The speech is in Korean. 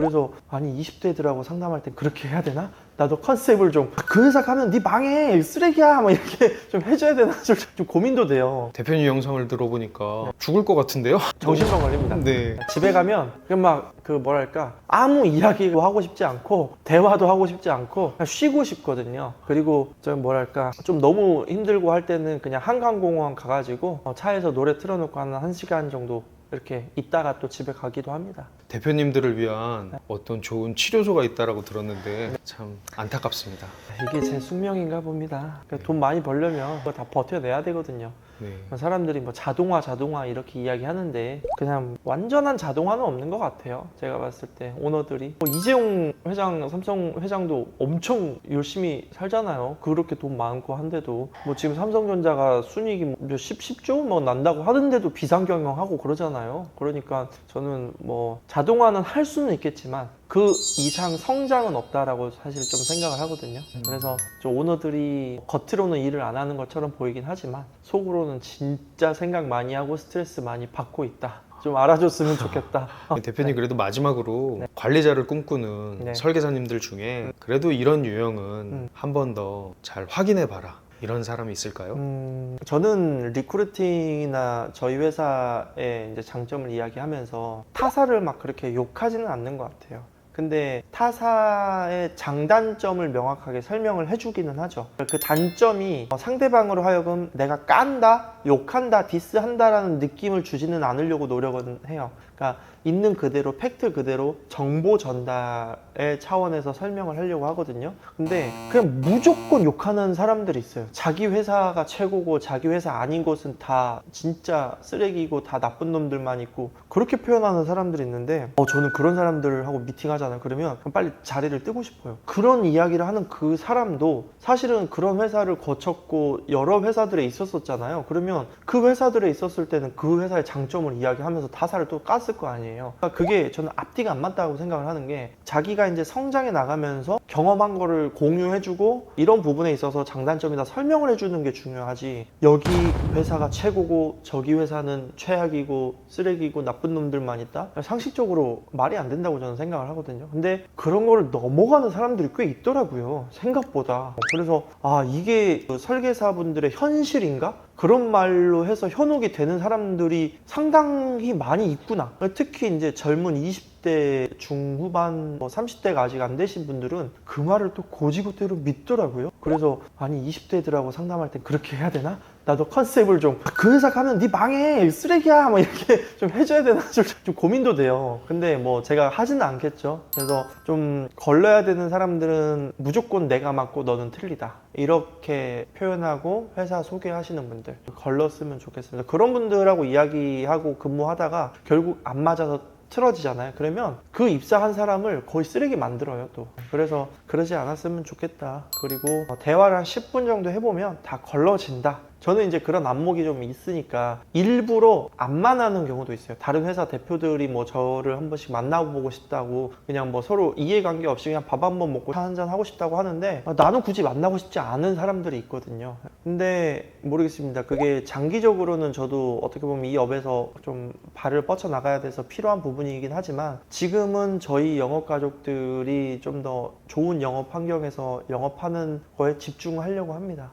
그래서 아니 20대들하고 상담할 땐 그렇게 해야 되나? 나도 컨셉을 좀 그 회사 가면 네 망해 쓰레기야 막 이렇게 좀 해줘야 되나 좀, 좀 고민도 돼요 대표님 영상을 들어보니까 죽을 것 같은데요? 정신병 걸립니다 네. 집에 가면 그냥 막 그 뭐랄까 아무 이야기도 하고 싶지 않고 대화도 하고 싶지 않고 그냥 쉬고 싶거든요. 그리고 좀 뭐랄까 좀 너무 힘들고 할 때는 그냥 한강공원 가가지고 어, 차에서 노래 틀어놓고 한 1시간 정도 이렇게 있다가 또 집에 가기도 합니다. 대표님들을 위한 어떤 좋은 치료소가 있다라고 들었는데 참 안타깝습니다. 이게 제 숙명인가 봅니다. 그러니까 돈 많이 벌려면 그거 다 버텨내야 되거든요. 네. 사람들이 뭐 자동화 자동화 이렇게 이야기하는데 그냥 완전한 자동화는 없는 것 같아요. 제가 봤을 때 오너들이 뭐 이재용 회장 삼성 회장도 엄청 열심히 살잖아요. 그렇게 돈 많고 한데도 뭐 지금 삼성전자가 순이익이 몇십 10조 뭐 난다고 하는데도 비상경영하고 그러잖아요. 그러니까 저는 뭐 자동화는 할 수는 있겠지만 그 이상 성장은 없다라고 사실 좀 생각을 하거든요. 그래서 저 오너들이 겉으로는 일을 안 하는 것처럼 보이긴 하지만 속으로는 진짜 생각 많이 하고 스트레스 많이 받고 있다. 좀 알아줬으면 좋겠다. 대표님 그래도 마지막으로 네. 관리자를 꿈꾸는 네. 설계사님들 중에 그래도 이런 유형은 음. 한번 더 잘 확인해 봐라. 이런 사람이 있을까요? 음, 저는 리크루팅이나 저희 회사의 이제 장점을 이야기하면서 타사를 막 그렇게 욕하지는 않는 것 같아요. 근데 타사의 장단점을 명확하게 설명을 해주기는 하죠. 그 단점이 상대방으로 하여금 내가 깐다, 욕한다, 디스한다라는 느낌을 주지는 않으려고 노력은 해요. 그러니까 있는 그대로 팩트 그대로 정보 전달의 차원에서 설명을 하려고 하거든요. 근데 그냥 무조건 욕하는 사람들이 있어요. 자기 회사가 최고고 자기 회사 아닌 곳은 다 진짜 쓰레기고 다 나쁜 놈들만 있고 그렇게 표현하는 사람들이 있는데 어, 저는 그런 사람들하고 미팅하잖아요. 그러면 그럼 빨리 자리를 뜨고 싶어요. 그런 이야기를 하는 그 사람도 사실은 그런 회사를 거쳤고 여러 회사들에 있었었잖아요. 그러면 그 회사들에 있었을 때는 그 회사의 장점을 이야기하면서 타사를 또 깠을 거 아니에요. 그러니까 그게 저는 앞뒤가 안 맞다고 생각을 하는 게 자기가 이제 성장해 나가면서 경험한 거를 공유해주고 이런 부분에 있어서 장단점이다 설명을 해주는 게 중요하지. 여기 회사가 최고고 저기 회사는 최악이고 쓰레기고 나쁜 놈들만 있다. 상식적으로 말이 안 된다고 저는 생각을 하거든요. 근데 그런 거를 넘어가는 사람들이 꽤 있더라고요. 생각보다. 그래서 아 이게 그 설계사분들의 현실인가? 그런 말로 해서 현혹이 되는 사람들이 상당히 많이 있구나. 특히 이제 젊은 20대 중후반 뭐 30대가 아직 안 되신 분들은 그 말을 또 고지고대로 믿더라고요. 그래서 아니 20대들하고 상담할 땐 그렇게 해야 되나? 나도 컨셉을 좀 그 회사 가면 네 망해 쓰레기야 막 이렇게 좀 해줘야 되나? 좀, 좀 고민도 돼요. 근데 뭐 제가 하지는 않겠죠. 그래서 좀 걸러야 되는 사람들은 무조건 내가 맞고 너는 틀리다. 이렇게 표현하고 회사 소개하시는 분들 걸렀으면 좋겠습니다. 그런 분들하고 이야기하고 근무하다가 결국 안 맞아서 틀어지잖아요. 그러면 그 입사한 사람을 거의 쓰레기 만들어요, 또. 그래서 그러지 않았으면 좋겠다. 그리고 어, 대화를 한 10분 정도 해보면 다 걸러진다. 저는 이제 그런 안목이 좀 있으니까 일부러 안만 하는 경우도 있어요. 다른 회사 대표들이 뭐 저를 한 번씩 만나보고 싶다고 그냥 뭐 서로 이해관계 없이 그냥 밥 한 번 먹고 차 한잔 하고 싶다고 하는데 아, 나는 굳이 만나고 싶지 않은 사람들이 있거든요. 근데 모르겠습니다. 그게 장기적으로는 저도 어떻게 보면 이 업에서 좀 발을 뻗쳐 나가야 돼서 필요한 부분이긴 하지만 지금은 저희 영업 가족들이 좀 더 좋은 영업 환경에서 영업하는 거에 집중하려고 합니다.